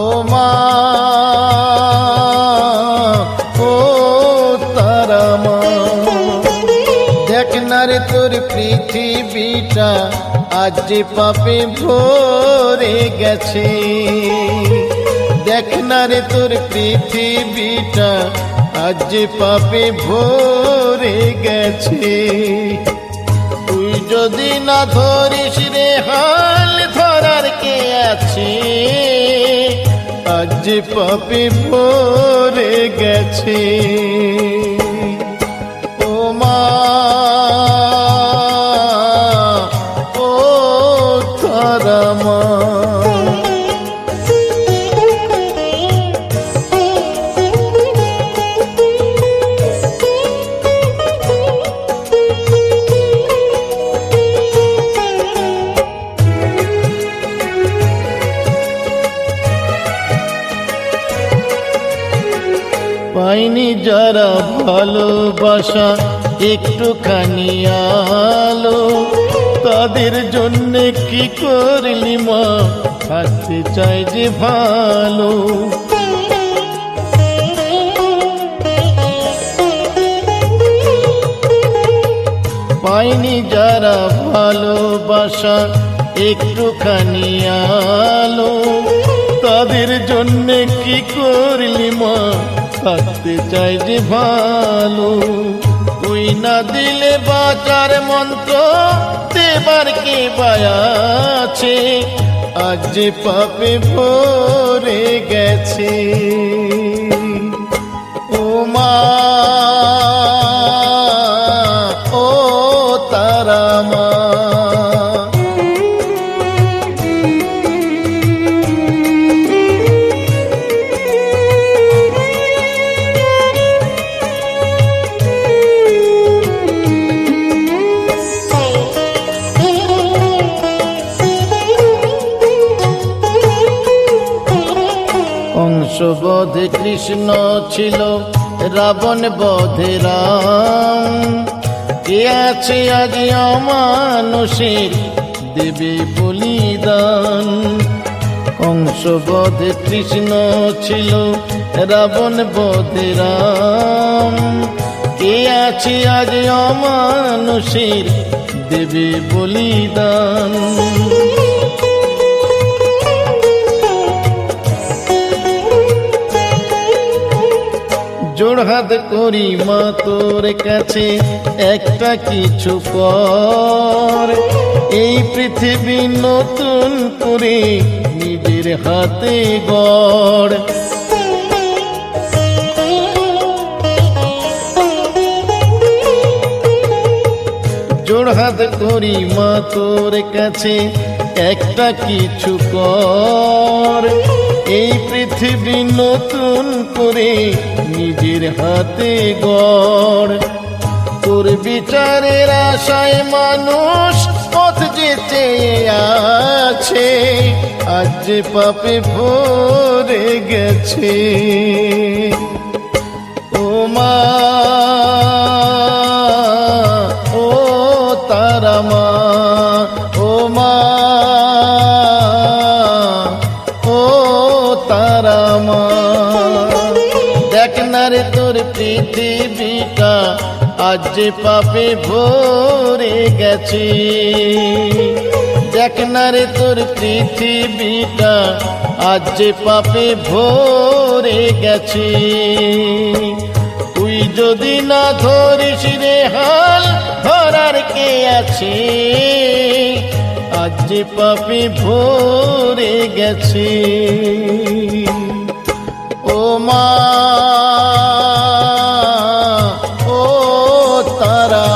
ও মা, ও দেখ না রে তোর পৃথিবীটা, আজ যে পাপে ভরে গেছে। দেখ না রে তোর পৃথিবীটা, আজ পাপে ভরে গেছে। যদি না ধরিস রে, হাল ধরার কে আছে? আজ পাপে ভরে গেছে। পাইনি যারা ভালোবাসা, একটুখানি আলো। তাদের জন্য কি করলি মা? থাকতে চাই যে ভালো। পাইনি যারা ভালোবাসা, একটুখানি আলো। তাদের জন্য কি করলি মা? থাকতে চাই যে ভালো। তুই না দিলে বাজার মন্ত্র দেবার কে বায়াছে আজ যে পাপে ভরে গেছে। কংসবধে কৃষ্ণ ছিল, রাবণ বধে রাম। কে আছে আজ অমানুষের দেবে বলিদান? কংসবধে কৃষ্ণ ছিল, রাবণ বধে রাম। কে আছে আজ অমানুষের দেবে বলিদান? জোড়হাত করি মা তোর কাছে একটা কিছু কর। এই পৃথিবী নতুন করে নিজের হাতে গড়। জোড়হাত করি মা তোর কাছে একটা কিছু কর। এই পৃথিবী নতুন করে নিজের হাতে গড়। তোর বিচারের আশায় মানুষ পথ যেতে আছে, আজ পাপে ভরে গেছে। দেখ না রে তোর পৃথিবীটা আজ যে পাপে ভরে গেছে দেখ না রে তোর পৃথিবীটা আজ যে পাপে ভরে গেছে তুই যদি না ধরিস রে হাল ধরার কে আছে আজ যে পাপে ভরে গেছে ও মা তারা